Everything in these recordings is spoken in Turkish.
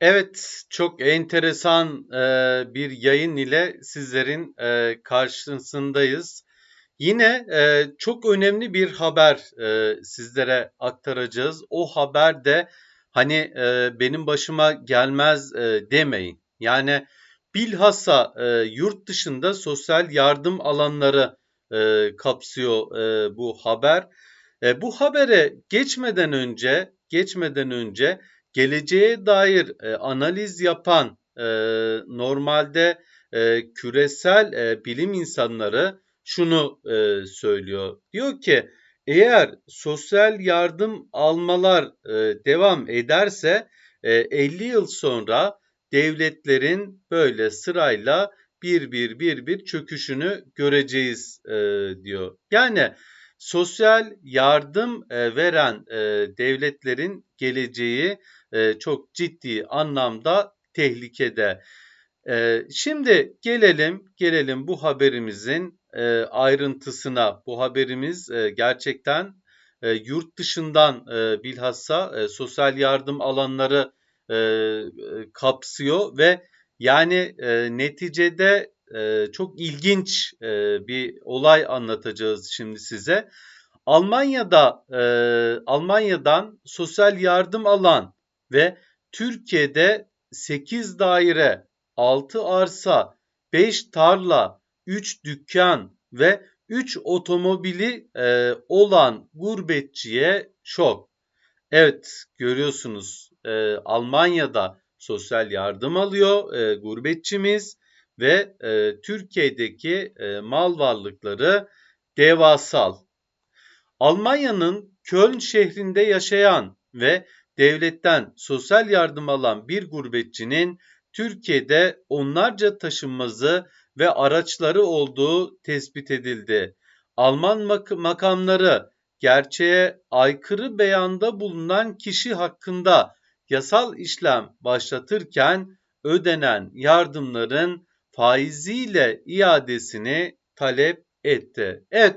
Evet, çok enteresan eee, bir yayın ile sizlerin eee, karşısındayız. Yine eee, çok önemli bir haber eee, sizlere aktaracağız. O haber de hani eee, benim başıma gelmez eee, demeyin. Yani bilhassa eee, yurt dışında sosyal yardım alanları eee, kapsıyor eee, bu haber. E, bu habere geçmeden önce geçmeden önce geleceğe dair e, analiz yapan e, normalde e, küresel e, bilim insanları şunu e, söylüyor. Diyor ki eğer sosyal yardım almalar e, devam ederse e, 50 yıl sonra devletlerin böyle sırayla bir bir bir bir çöküşünü göreceğiz e, diyor. Yani sosyal yardım e, veren e, devletlerin geleceği e, çok ciddi anlamda tehlikede. E, şimdi gelelim gelelim bu haberimizin e, ayrıntısına. Bu haberimiz e, gerçekten yurt dışından bilhassa sosyal yardım alanları kapsıyor ve yani neticede çok ilginç bir olay anlatacağız şimdi size. Almanya'da Almanya'dan sosyal yardım alan ve Türkiye'de 8 daire, 6 arsa, 5 tarla, 3 dükkan ve 3 otomobili e, olan gurbetçiye şok. Evet görüyorsunuz e, Almanya'da sosyal yardım alıyor e, gurbetçimiz ve e, Türkiye'deki e, mal varlıkları devasal. Almanya'nın Köln şehrinde yaşayan ve devletten sosyal yardım alan bir gurbetçinin Türkiye'de onlarca taşınmazı ve araçları olduğu tespit edildi. Alman mak makamları gerçeğe aykırı beyanda bulunan kişi hakkında yasal işlem başlatırken ödenen yardımların faiziyle iadesini talep etti. Evet,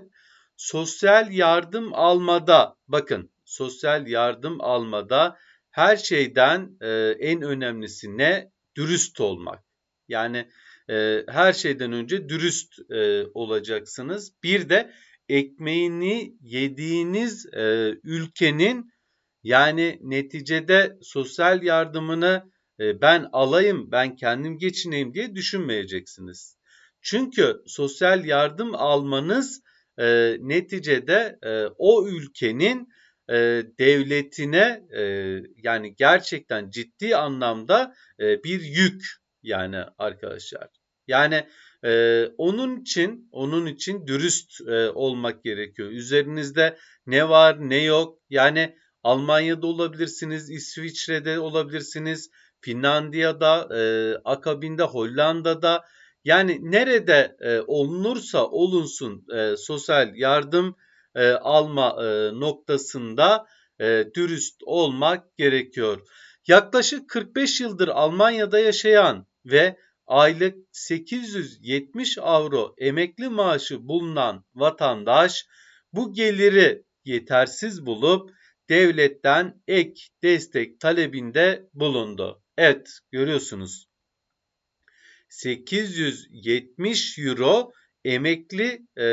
sosyal yardım almada bakın sosyal yardım almada her şeyden e, en önemlisi ne? Dürüst olmak. Yani e, her şeyden önce dürüst e, olacaksınız. Bir de ekmeğini yediğiniz e, ülkenin yani neticede sosyal yardımını e, ben alayım, ben kendim geçineyim diye düşünmeyeceksiniz. Çünkü sosyal yardım almanız e, neticede e, o ülkenin e, devletine e, yani gerçekten ciddi anlamda e, bir yük yani arkadaşlar. Yani e, onun için onun için dürüst e, olmak gerekiyor. Üzerinizde ne var ne yok yani Almanya'da olabilirsiniz, İsviçre'de olabilirsiniz, Finlandiya'da, e, akabinde Hollanda'da yani nerede e, olunursa olunsun e, sosyal yardım e, alma e, noktasında e, dürüst olmak gerekiyor. Yaklaşık 45 yıldır Almanya'da yaşayan ve aylık 870 avro emekli maaşı bulunan vatandaş bu geliri yetersiz bulup devletten ek destek talebinde bulundu. Evet görüyorsunuz 870 euro emekli e,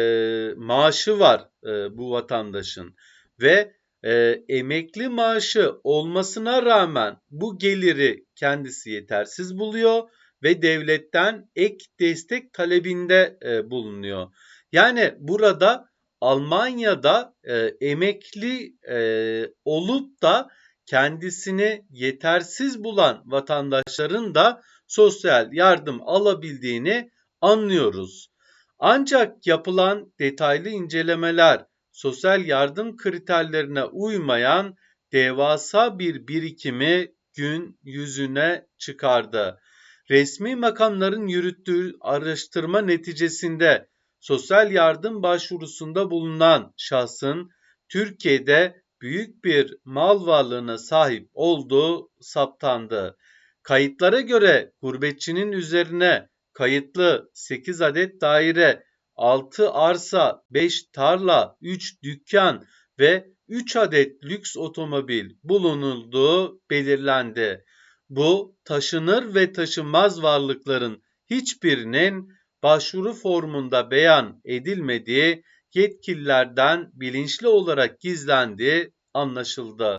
maaşı var e, bu vatandaşın ve e, emekli maaşı olmasına rağmen bu geliri kendisi yetersiz buluyor ve devletten ek destek talebinde e, bulunuyor. Yani burada Almanya'da e, emekli e, olup da kendisini yetersiz bulan vatandaşların da sosyal yardım alabildiğini anlıyoruz. Ancak yapılan detaylı incelemeler sosyal yardım kriterlerine uymayan devasa bir birikimi gün yüzüne çıkardı. Resmi makamların yürüttüğü araştırma neticesinde sosyal yardım başvurusunda bulunan şahsın Türkiye'de büyük bir mal varlığına sahip olduğu saptandı. Kayıtlara göre gurbetçinin üzerine kayıtlı 8 adet daire, 6 arsa, 5 tarla, 3 dükkan ve 3 adet lüks otomobil bulunulduğu belirlendi. bu taşınır ve taşınmaz varlıkların hiçbirinin başvuru formunda beyan edilmediği yetkililerden bilinçli olarak gizlendiği anlaşıldı.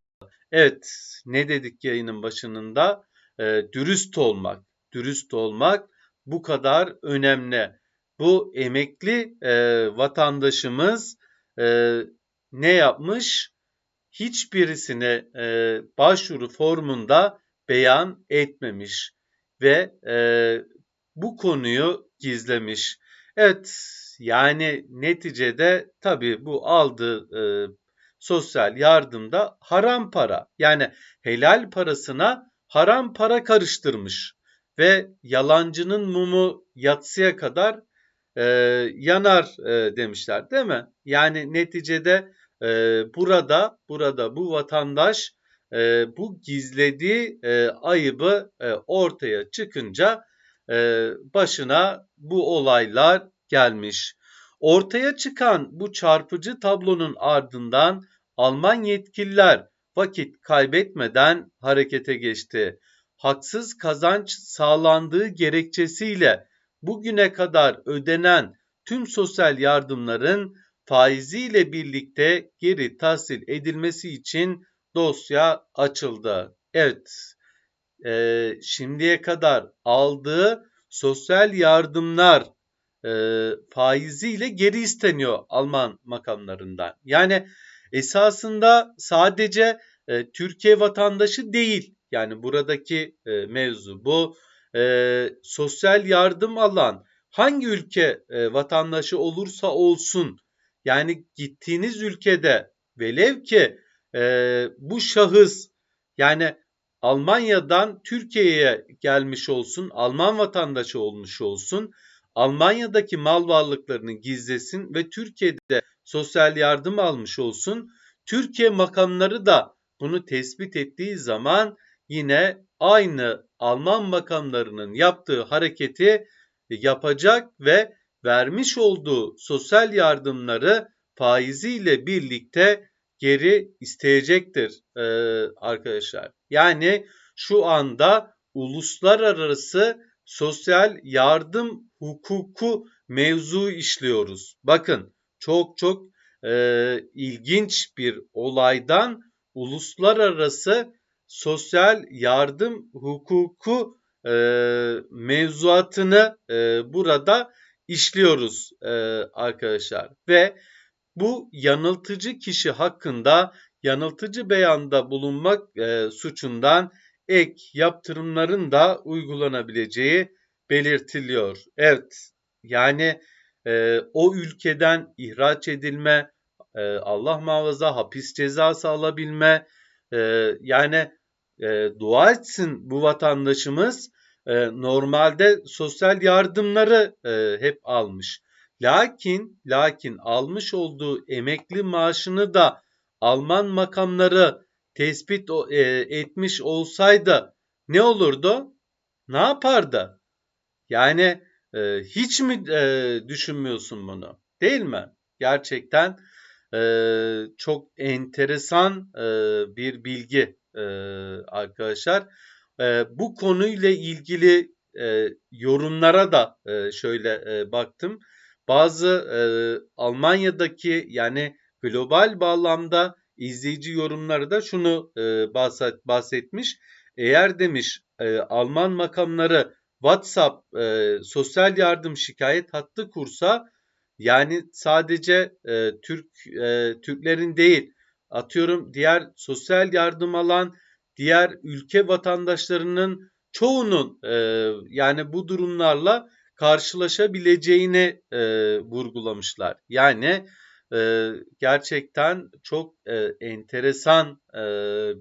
Evet, ne dedik yayının başında? Ee, dürüst olmak, dürüst olmak bu kadar önemli. Bu emekli e, vatandaşımız e, ne yapmış? Hiçbirisine e, başvuru formunda beyan etmemiş ve e, bu konuyu gizlemiş. Evet, yani neticede tabii bu aldığı e, sosyal yardımda haram para yani helal parasına haram para karıştırmış ve yalancının mumu yatsıya kadar e, yanar e, demişler değil mi? Yani neticede e, burada burada bu vatandaş e, bu gizlediği e, ayıbı e, ortaya çıkınca e, başına bu olaylar gelmiş. Ortaya çıkan bu çarpıcı tablonun ardından Alman yetkililer vakit kaybetmeden harekete geçti. Haksız kazanç sağlandığı gerekçesiyle bugüne kadar ödenen tüm sosyal yardımların faiziyle birlikte geri tahsil edilmesi için dosya açıldı. Evet, e, şimdiye kadar aldığı sosyal yardımlar e, faiziyle geri isteniyor Alman makamlarından. Yani esasında sadece e, Türkiye vatandaşı değil. Yani buradaki e, mevzu bu. E, sosyal yardım alan hangi ülke e, vatandaşı olursa olsun yani gittiğiniz ülkede velev ki e, bu şahıs yani Almanya'dan Türkiye'ye gelmiş olsun, Alman vatandaşı olmuş olsun, Almanya'daki mal varlıklarını gizlesin ve Türkiye'de sosyal yardım almış olsun. Türkiye makamları da bunu tespit ettiği zaman yine aynı Alman makamlarının yaptığı hareketi yapacak ve vermiş olduğu sosyal yardımları faiziyle birlikte geri isteyecektir e, arkadaşlar. Yani şu anda uluslararası sosyal yardım hukuku mevzu işliyoruz. Bakın çok çok e, ilginç bir olaydan uluslararası sosyal yardım hukuku e, mevzuatını e, burada işliyoruz e, arkadaşlar ve bu yanıltıcı kişi hakkında yanıltıcı beyanda bulunmak e, suçundan ek yaptırımların da uygulanabileceği belirtiliyor. Evet yani e, o ülkeden ihraç edilme, e, Allah muhafaza hapis cezası alabilme e, yani e, dua etsin bu vatandaşımız e, normalde sosyal yardımları e, hep almış. Lakin lakin almış olduğu emekli maaşını da Alman makamları tespit e, etmiş olsaydı ne olurdu? Ne yapardı? Yani e, hiç mi e, düşünmüyorsun bunu? Değil mi? Gerçekten e, çok enteresan e, bir bilgi e, arkadaşlar. E, bu konuyla ilgili e, yorumlara da e, şöyle e, baktım. Bazı e, Almanya'daki yani global bağlamda izleyici yorumları da şunu e, bahset, bahsetmiş. Eğer demiş e, Alman makamları WhatsApp e, sosyal yardım şikayet hattı kursa yani sadece e, Türk e, Türklerin değil atıyorum diğer sosyal yardım alan diğer ülke vatandaşlarının çoğunun e, yani bu durumlarla karşılaşabileceğini e, vurgulamışlar. Yani e, gerçekten çok e, enteresan e,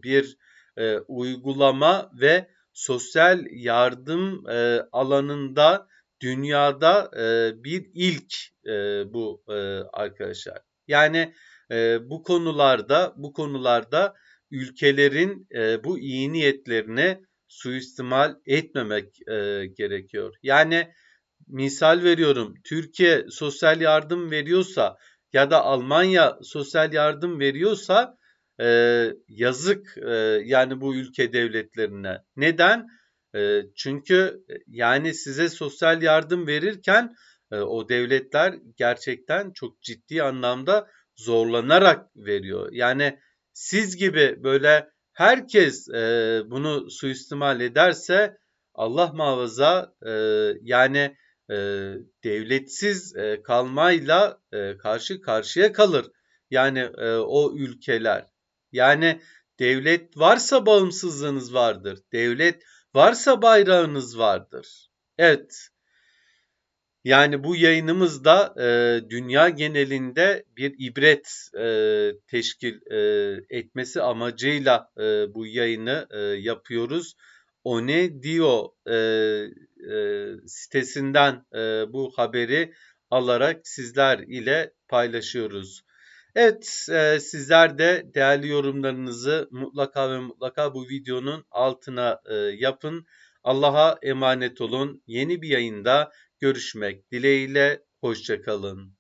bir e, uygulama ve sosyal yardım e, alanında dünyada e, bir ilk e, bu e, arkadaşlar. Yani e, bu konularda bu konularda ülkelerin e, bu iyi niyetlerini suistimal etmemek e, gerekiyor. Yani misal veriyorum Türkiye sosyal yardım veriyorsa ya da Almanya sosyal yardım veriyorsa e, yazık e, yani bu ülke devletlerine. Neden? E, çünkü e, yani size sosyal yardım verirken e, o devletler gerçekten çok ciddi anlamda zorlanarak veriyor. Yani siz gibi böyle herkes e, bunu suistimal ederse Allah muhafaza yani devletsiz kalmayla karşı karşıya kalır. Yani o ülkeler. Yani devlet varsa bağımsızlığınız vardır. Devlet varsa bayrağınız vardır. Evet. Yani bu yayınımız da e, dünya genelinde bir ibret e, teşkil e, etmesi amacıyla e, bu yayını e, yapıyoruz. Onedio e, e, sitesinden e, bu haberi alarak sizler ile paylaşıyoruz. Evet, e, sizler de değerli yorumlarınızı mutlaka ve mutlaka bu videonun altına e, yapın. Allah'a emanet olun. Yeni bir yayında görüşmek dileğiyle. Hoşçakalın.